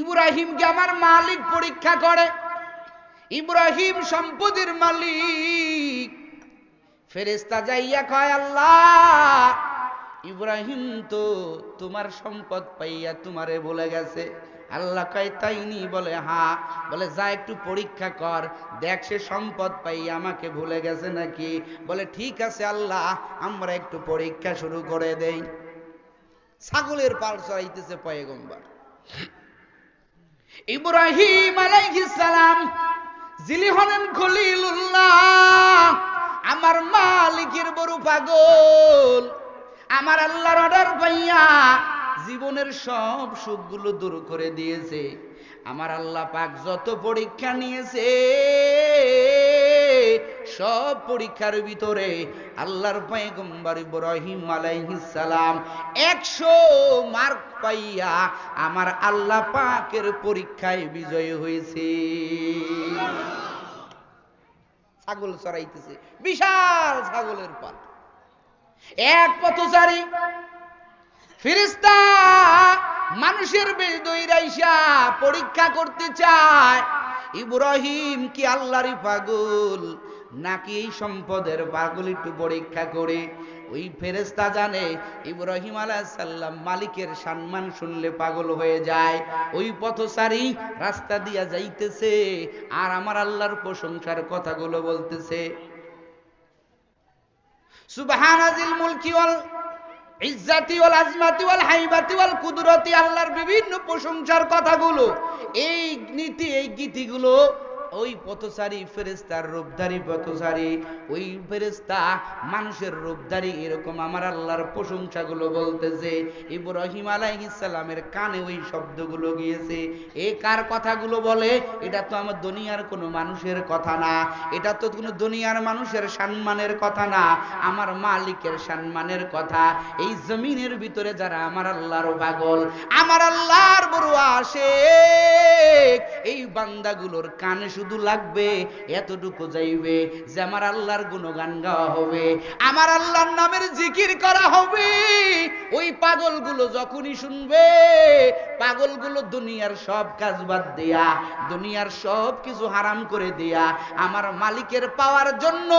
ইব্রাহিমকে আমার মালিক পরীক্ষা করে? ইব্রাহিম সম্পদের মালিক। ফেরেস্তা যাইয়া কয়, আল্লাহ, ইব্রাহিম তো তোমার সম্পদ পাইয়া তোমারে বলে গেছে। আল্লাহ কয় তাইনি বলে হা বলে, যা একটু পরীক্ষা কর, দেখ সে সম্পদ পাইয়া আমাকে ভুলে গেছে নাকি? বলে, ঠিক আছে আল্লাহ, আমরা একটু পরীক্ষা শুরু করে দেই। ছাগলের পাল চড়াইতেছে পয়গম্বর। ইব্রাহিম আলাইহিসসালাম যিনি হলেন খলিলুল্লাহ, আমার মালিকের বড় পাগল। আমার আল্লাহর অর্ডার পাইয়া জীবনের সব সুখগুলো দূর করে দিয়েছে। আমার আল্লাহ পাক যত পরীক্ষা নিয়েছে সব পরীক্ষার ভিতরে আল্লাহর পয়গম্বর ইব্রাহিম আলাইহিস সালাম 100 মার্ক পাইয়া আমার আল্লাহ পাকের পরীক্ষায় বিজয় হয়েছে। ছাগল চড়াইতেছে, বিশাল ছাগলের পাল এক পথচারী ফিরিস্তা মানুষের বেশ দৈরাইসা পরীক্ষা করতে চায়, ইব্রাহিম কি আল্লাহরই পাগল? নাকি এই সম্পদের পাগল একটু পরীক্ষা করে? ওই ফেরেস্তা জানে, ইব্রাহিম আলাইসাল্লাম মালিকের সম্মান শুনলে পাগল হয়ে যায়। ওই পথচারী রাস্তা দিয়া যাইতেছে আর আমার আল্লাহর প্রশংসার কথাগুলো বলতেছে। কুদরতি, আল্লাহর বিভিন্ন প্রশংসার কথাগুলো, এই নীতি, এই গীতিগুলো ওই পথচারী ফেরেস্তার রূপধারী পথচারী, ওই ফেরেস্তা মানুষের রূপধারী এরকম আমার আল্লাহর প্রশংসাগুলো বলতেছে। ইব্রাহিম আলাইহিসসালামের কানে ওই শব্দগুলো গিয়েছে। এ কার কথাগুলো বলে? এটা তো আমার দুনিয়ার কোনো মানুষের কথা না। এটা তো কোনো দুনিয়ার মানুষের সম্মানের কথা না। আমার মালিকের সম্মানের কথা। এই জমিনের ভিতরে যারা আমার আল্লাহর পাগল, আমার আল্লাহর বড় আসে এই বান্দাগুলোর কানে শুধু লাগবে, এতটুকু যাইবে যে আমার আল্লাহর গুণগান গাওয়া হবে। আমার আল্লাহর নামের জিকির করা হবে। ওই পাগলগুলো যখনই শুনবে, পাগলগুলো দুনিয়ার সব কাজ বাদ দিয়া, দুনিয়ার সব কিছু হারাম করে দিয়া, আমার মালিকের পাওয়ার জন্য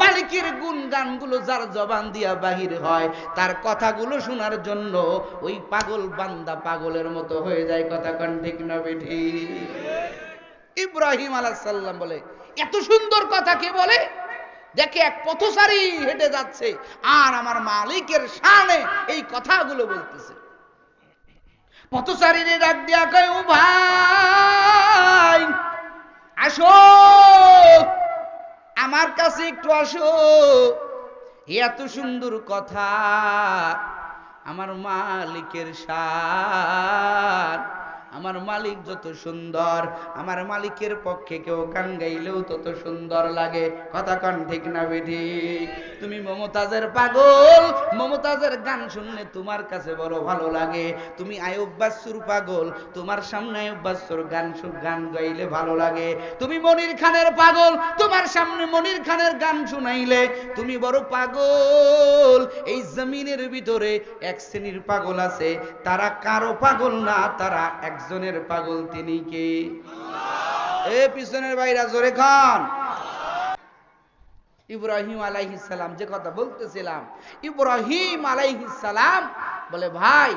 মালিকের গুণগানগুলো যার জবান দিয়া বাহির হয়, তার কথাগুলো শোনার জন্য ওই পাগল বান্দা পাগলের মতো হয়ে যায়। কথা কন ঠিক না, বেঠি? ইব্রাহিম আলাহাল্লাম বলে, এত সুন্দর কথা কে বলে? দেখে এক পথচারী হেঁটে যাচ্ছে আর আমার মালিকের সামনে এই কথাগুলো বলতেছে। পথচারীরে ডাক দিয়া কয়, ও ভাই, আসো, আমার কাছে একটু আসো। এত সুন্দর কথা আমার মালিকের শান আমার মালিক যত সুন্দর, আমার মালিকের পক্ষে কেউ গান গাইলেও তত সুন্দর লাগে। কথা কন ঠিক না বেঠি? তুমি মমতাজের পাগল, মমতাজের গান শুনলে তোমার কাছে বড় ভালো লাগে। তুমি আয়ুব্বাসুর পাগল, তোমার সামনে আয়ুব্বাসুর গান গান গাইলে ভালো লাগে। তুমি মনির খানের পাগল, তোমার সামনে মনির খানের গান শুনাইলে তুমি বড় পাগল। এই জমিনের ভিতরে এক শ্রেণির পাগল আছে, তারা কারও পাগল না, তারা এক একজনের পাগল তিনি কে? এ পিছনের বাইরা জোরে খান। ইব্রাহিম আলাইহিসালাম যে কথা বলতেছিলাম, ইব্রাহিম আলাইহিসালাম বলে, ভাই,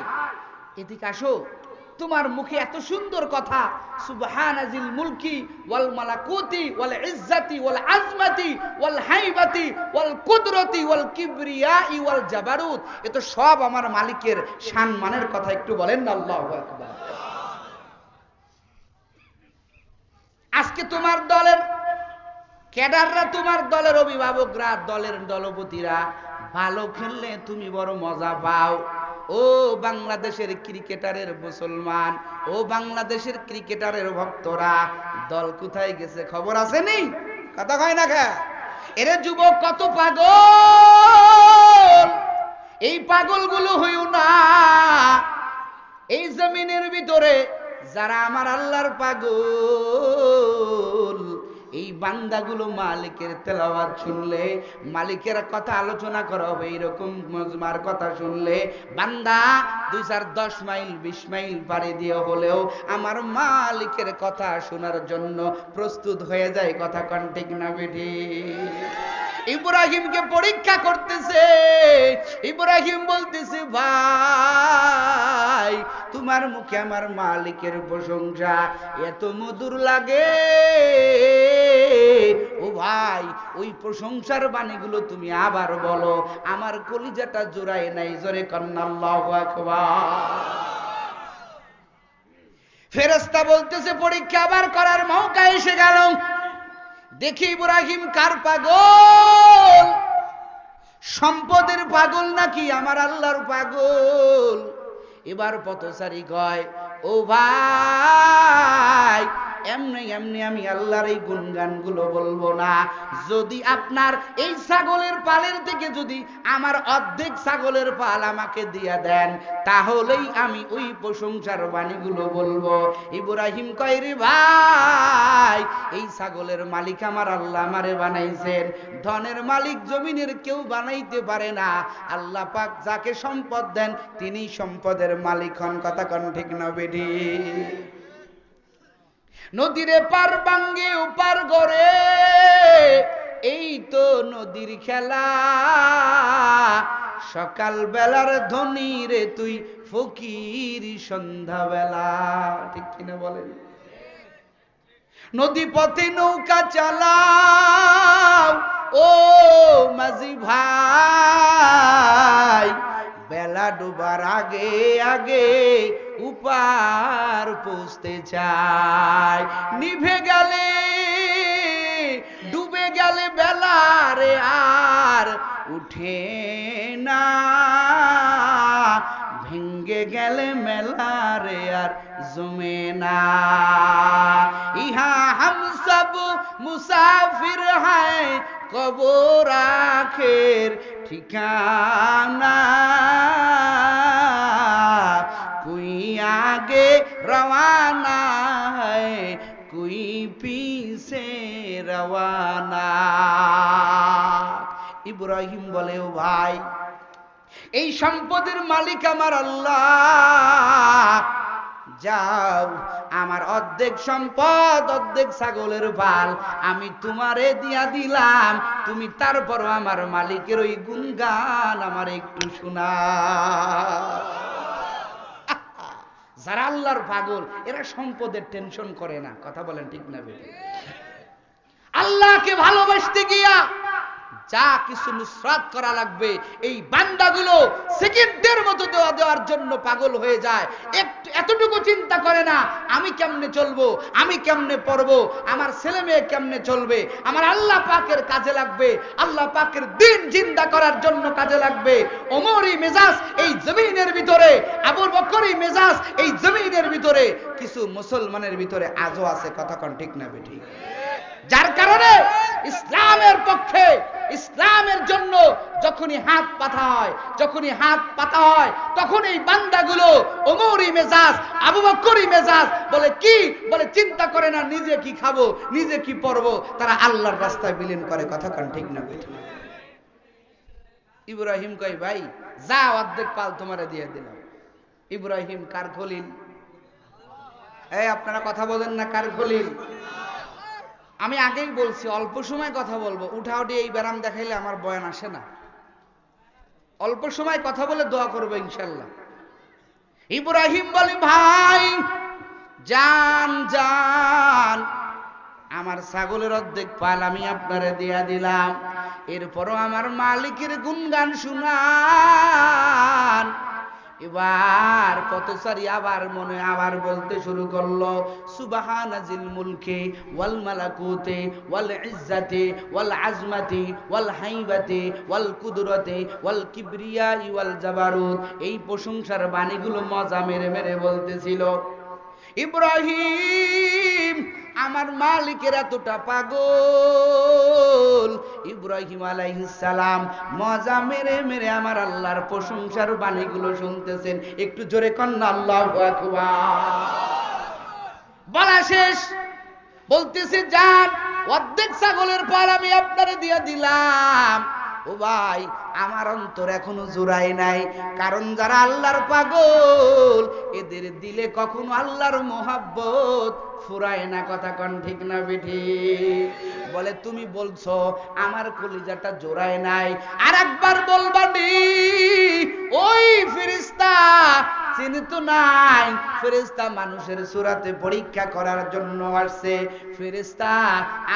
এদিকে আসো। তোমার মুখে এত সুন্দর কথা। সুবহানাজিল মুলকি ওয়াল মালাকুতি ওয়াল ইজ্জাতি ওয়াল আজমাতি ওয়াল হাইবাতি ওয়াল কুদরতি ওয়াল কিবরিয়াই ওয়াল জাবারুত। এ তো সব আমার মালিকের সম্মানের কথা, একটু বলেন না, আল্লাহু আকবার। আজকে তোমার দলের ক্যাডাররা, তোমার দলের অভিভাবকরা, দলের দলপতিরা ভালো খেললে তুমি বড় মজা পাও। ও বাংলাদেশের ক্রিকেটারের মুসলমান, ও বাংলাদেশের ক্রিকেটারের ভক্তরা, দল কোথায় গেছে খবর আছে নি? কথা কয় না খা এরে যুবক, কত পাগল! এই পাগলগুলো হইও না। এই জমিনের ভিতরে যারা আমার আল্লাহর পাগল, এই বান্দাগুলো মালিকের তেলাওয়াত শুনলে, মালিকের কথা আলোচনা করা হবে এইরকম মজমার কথা শুনলে, বান্দা দুই চার দশ মাইল, বিশ মাইল পাড়ি দিয়ে হলেও আমার মালিকের কথা শোনার জন্য প্রস্তুত হয়ে যায়, কথা কন্টিক না বেঠি ইব্রাহিমকে পরীক্ষা করতেছে। ইব্রাহিম বলতেছে, ভাই, তোমার মুখে আমার মালিকের প্রশংসা এত মধুর লাগে। ও ভাই, ওই প্রশংসার বাণীগুলো তুমি আবার বলো। আমার কলিজাটা জোড়ায় নাই, জোরে কন্নাল্লাহু ফেরেস্তা বলতেছে, পরীক্ষা আবার করার মৌকা এসে গেল। দেখি ইব্রাহিম কার পাগল? সম্পদের পাগল নাকি আমার আল্লাহর পাগল? এবার পথচারী কয়, ও ভাই এমনি এমনি আমি আল্লাহর এই গুণগানগুলো বলব না। যদি আপনার এই ছাগলের পালের থেকে যদি আমার অর্ধেক ছাগলের পাল আমাকে দিয়া দেন, তাহলেই আমি ওই প্রশংসার বাণীগুলো বলব। ইব্রাহিম কয়, রে ভাই, এই ছাগলের মালিক আমার আল্লাহ আমারে বানাইছেন। ধনের মালিক জমিনের কেউ বানাইতে পারে না। আল্লাহ পাক যাকে সম্পদ দেন তিনি সম্পদের মালিক হন। কথা কন ঠিক না বেডি নদীরে পার বাঙ্গে উপার গড়ে। এই তো নদীর খেলা। সকাল বেলার ধনী রে তুই ফকির সন্ধ্যাবেলা। ঠিক কিনা বলেন? নদী পথে নৌকা চালাও। ও মাঝি ভাই বেলা ডুবার আগে আগে উপার পৌঁছতে চায় নিভে গেলে, ডুবে গেলে বেলারে আর উঠে না। ভেঙ্গে গেলে মেলারে আর জমে না। ইহা হাম সব মুসাফির হায় কবর আখের ঠিকানা। কুই আগে রওয়ানা है কুই পিছে রওয়ানা। ইব্রাহিম বলে, ও ভাই, এই সম্পদের মালিক আমার আল্লাহ। যাও, আমার অর্ধেক সম্পদ, অর্ধেক ছাগলের পাল আমি তোমারে দিয়া দিলাম। তুমি তারপর আমার মালিকের ওই গুণগান আমার একটু শোনা যারা আল্লাহর পাগল, এরা সম্পদের টেনশন করে না। কথা বলেন ঠিক না বেটি আল্লাহকে ভালোবাসতে গিয়া যা কিছু নুসরাত করা লাগবে, এই বান্দাগুলো সেকেন্ডের মতো দেওয়া দেওয়ার জন্য পাগল হয়ে যায়। একটু এতটুকু চিন্তা করে না, আমি কেমনে চলবো, আমি কেমনে পড়ব, আমার ছেলে মেয়ে কেমনে চলবে, আমার আল্লাহ পাকের কাজে লাগবে, আল্লাহ পাকের দিন জিন্দা করার জন্য কাজে লাগবে। ওমরই মেজাজ এই জমিনের ভিতরে আবুর বকরই মেজাজ এই জমিনের ভিতরে, কিছু মুসলমানের ভিতরে আজও আছে, কথা কন ঠিক না বেটি যার কারণে ইসলামের পক্ষে ইসলামের জন্য যখনই হাত পাতা হয় যখনই হাত পাতা হয় তখন এই বান্দাগুলো ওমরই মেজাজ, আবু বকরই মেজাজ বলে কি? বলে চিন্তা করে না, নিজে কি খাব, নিজে কি পরবো? তারা আল্লাহর রাস্তায় বিলীন করে, কথা কান ঠিক না ইব্রাহিম কই ভাই, যা অর্ধেক পাল তোমারে দিয়ে দিলাম। ইব্রাহিম, কার খলিল? এই, আপনারা কথা বলেন না, কার খলিল? আমি আগেই বলছি, অল্প সময় কথা বলব। উঠাউটি এই ব্যারাম দেখাইলে আমার বয়ান আসে না। অল্প সময় কথা বলে দোয়া করব ইনশাল্লাহ। ইব্রাহিম বলি, ভাই জান জান আমার ছাগলের অর্ধেক পাল আমি আপনারে দিয়া দিলাম। এরপরও আমার মালিকের গুণগান শুনান। এবার কত পথচারী আবার মনে আবার বলতে শুরু করল, সুবাহানাজিল মুলকে ওয়াল মালাকুতে ওয়াল ইজ্জাতে ওয়াল আজমাতে ওয়াল হাইবাতে ওয়াল কুদরতে ওয়াল কিবরিয়া ওয়াল জাবারুত। এই প্রশংসার বাণীগুলো মজা মেরে মেরে বলতেছিল। ইব্রাহিম আমার মালিকের এতটা পাগল। ইব্রাহিম সালাম মজা মেরে মেরে আমার আল্লাহর প্রশংসার বাণীগুলো শুনতেছেন। একটু জোরে কন্যা বলা শেষ। বলতেছে, যান, অর্ধেক ছাগলের পাল আমি আপনারে দিয়ে দিলাম। ও ভাই, আমার অন্তর এখনও জোড়ায় নাই। কারণ যারা আল্লাহর পাগল, এদের দিলে কখনো আল্লাহর মোহাব্বত ফুরায় না কথা কন, ঠিক না বেঠি? বলে, তুমি বলছো আমার কলিজাটা জোড়ায় নাই। আর একবার বলবানি ওই ফিরিস্তা চিনি নাই। ফেরেস্তা মানুষের সুরাতে পরীক্ষা করার জন্য আসছে। ফেরেস্তা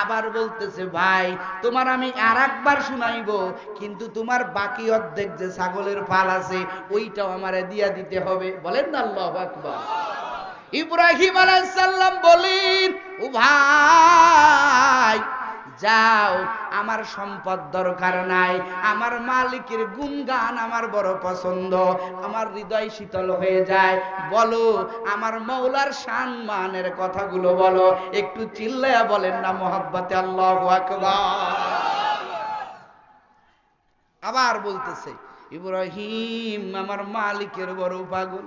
আবার বলতেছে, ভাই, তোমার আমি আর একবার শুনাইব, কিন্তু তোমার বাকি অর্ধেক যে ছাগলের পাল আছে, ওইটাও আমারে দিয়া দিতে হবে। বলেন না, আল্লাহ আকবার। ইব্রাহিম আলাইসাল্লাম বলেন, ও ভাই, যাও, আমার সম্পদ দরকার নাই, আমার মালিকের গুণগান আমার বড় পছন্দ, আমার হৃদয় শীতল হয়ে যায়, বলো, আমার মৌলার সম্মানের কথাগুলো বলো, একটু চিল্লায়া বলেন না মোহাব্বতে আল্লাহ আবার বলতেছে, ইব্রাহিম আমার মালিকের বড় পাগল।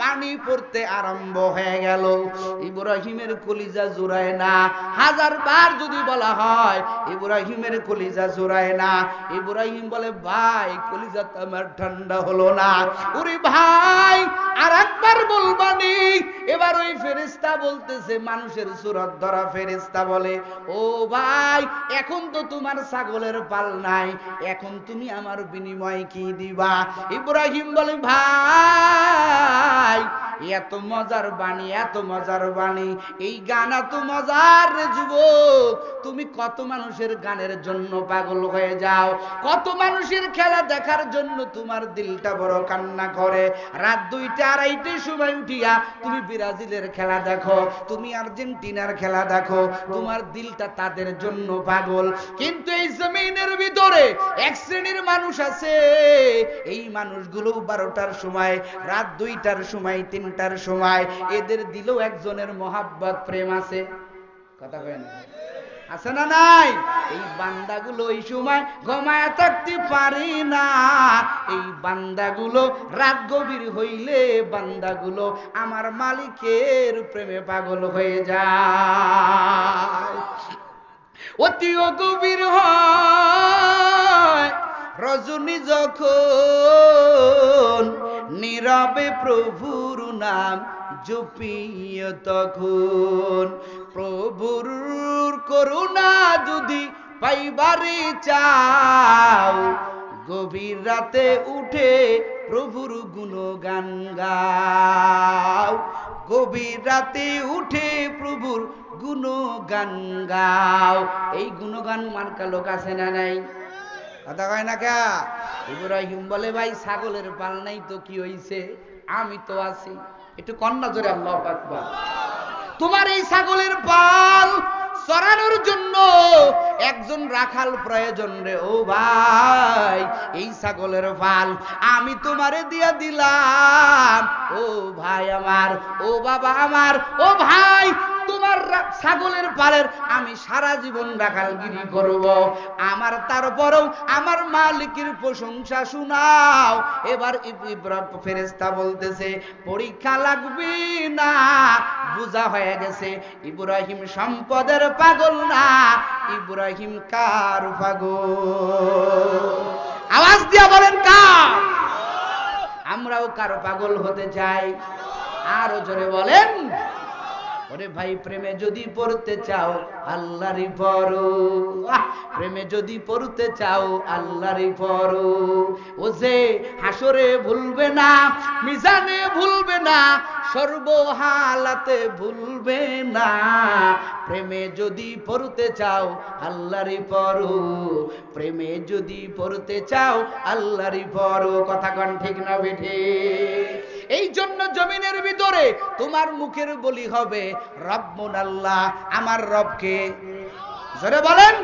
পানি পড়তে আরম্ভ হয়ে গেল। ইব্রাহিমের কলিজা জোড়ায় না। হাজার বার যদি বলা হয়, ইব্রাহিমের কলিজা জোড়ায় না। ইব্রাহিম বলে, ভাই, কলিজা তো আমার ঠান্ডা হলো না। ওরে ভাই আর একবার বলবানি এবার ওই ফেরেস্তা বলতেছে, মানুষের সুরত ধরা ফেরেস্তা বলে, ও ভাই, এখন তো তোমার ছাগলের পাল নাই। এখন তুমি আমার বিনিময় কি দিবা? ইব্রাহিম বলে, ভাই Pai. এত মজার বাণী, এত মজার বাণী। এই গান এত মজার যুবক। তুমি কত মানুষের গানের জন্য পাগল হয়ে যাও। কত মানুষের খেলা দেখার জন্য তোমার দিলটা বড় কান্না করে। রাত দুইটা আড়াইটে সময় উঠিয়া তুমি ব্রাজিলের খেলা দেখো, তুমি আর্জেন্টিনার খেলা দেখো। তোমার দিলটা তাদের জন্য পাগল। কিন্তু এই জমিনের ভিতরে এক শ্রেণির মানুষ আছে। এই মানুষগুলো বারোটার সময়, রাত দুইটার সময় তিনটার সময়। এদের দিলেও একজনের মহাব্বত, প্রেম আছে। কথা কয় না। আছে না নাই? এই বান্দাগুলো এই সময় ঘুমায় থাকতে পারি না। এই বান্দাগুলো রাত গভীর হইলে বান্দাগুলো আমার মালিকের প্রেমে পাগল হয়ে যায়। অতিও গভীর হয়। রজনী যখন নীরবে প্রভুর নাম জপিয় তখন। প্রভুর করুণা যদি পাইবারে চাও, গভীর রাতে উঠে প্রভুর গুণগান গাও। গভীর রাতে উঠে প্রভুর গুণগান গাও। এই গুণগান মার্কা লোক আছে না নাই? কথা কয় না কা? ইব্রাহিম বলে, ভাই, ছাগলের পাল নাই তো কি হইছে? আমি তো আছি। একটু কন্যা জোরে আল্লাহ আকবার। তোমার এই ছাগলের পাল চড়ানোর জন্য একজন রাখাল প্রয়োজন রে, ও ভাই, এই ছাগলের পাল আমি তোমারে দিয়া দিলাম। ও ভাই আমার, ও বাবা আমার, ও ভাই তোমার ছাগলের পালের আমি সারা জীবন রাখালগিরি করব। আমার তারপরেও আমার মালিকের প্রশংসা শোনাও। এবার ফেরেস্তা বলতেছে, পরীক্ষা লাগবে না, বুঝা হয়ে গেছে, ইব্রাহিম সম্পদের পাগল না, ইব্রাহিম কার পাগল? আওয়াজ দিয়া বলেন কার? আমরাও কারও পাগল হতে চাই। আরও জোরে বলেন। ওরে ভাই, প্রেমে যদি পড়তে চাও, আল্লাহরই পড়ো প্রেমে যদি পড়তে চাও, আল্লাহরই পড়ো ও যে হাসরে ভুলবে না, মিজানে ভুলবে না, সর্বহালাতে ভুলবে না। প্রেমে যদি পড়তে চাও, আল্লাহরই পড়ো প্রেমে যদি পড়তে চাও, আল্লাহরই পড়ো কথা কন ঠিক না বেঠে? এই জন্য জমিনের ভিতরে তোমার মুখের বলি হবে রব্বুন আল্লাহ আমার রবকে। বলেন।